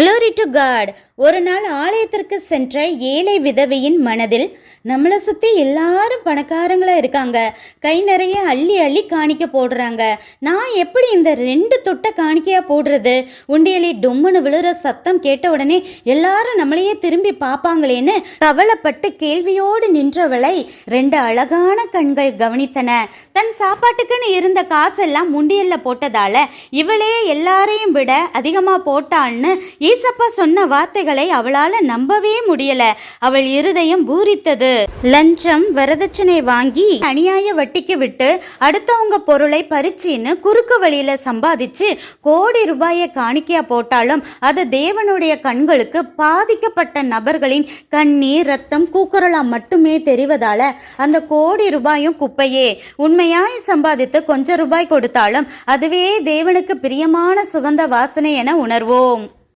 Glory to God ஒரு நாள் ஆலயத்திற்கு சென்ற ஏழை விதவையின் மனதில் நம்மளை சுற்றி எல்லாரும் பணக்காரங்களாக இருக்காங்க. கை நிறைய அள்ளி அள்ளி காணிக்க போடுறாங்க. நான் எப்படி இந்த ரெண்டு தொட்டை காணிக்கையாக போடுறது? உண்டியலி டொம்முன்னு விழுற சத்தம் கேட்ட உடனே எல்லாரும் நம்மளையே திரும்பி பார்ப்பாங்களேன்னு கவலைப்பட்டு கேள்வியோடு நின்றவளை ரெண்டு அழகான கண்கள் கவனித்தன. தன் சாப்பாட்டுக்குன்னு இருந்த காசெல்லாம் முண்டியலில் போட்டதால இவளே எல்லாரையும் விட அதிகமாக போட்டாள்னு ஈசப்பா சொன்ன வார்த்தைகளை அவளால நம்பவே முடியல. அவள் இருதயம் பூரித்தது. லஞ்சம் வரதட்சணை வாங்கி அநியாய வட்டிக்கு விட்டு அடுத்தவங்க பொருளை பறிச்சின்னு குறுக்கு வழியில சம்பாதிச்சு கோடி ரூபாயை காணிக்கையா போட்டாலும் அது தேவனுடைய கண்களுக்கு பாதிக்கப்பட்ட நபர்களின் கண்ணீர் ரத்தம் கூக்குரலா மட்டுமே தெரிவதால அந்த கோடி ரூபாயும் குப்பையே. உண்மையாய் சம்பாதித்து கொஞ்சம் ரூபாய் கொடுத்தாலும் அதுவே தேவனுக்கு பிரியமான சுகந்த வாசனை என உணர்வோம்.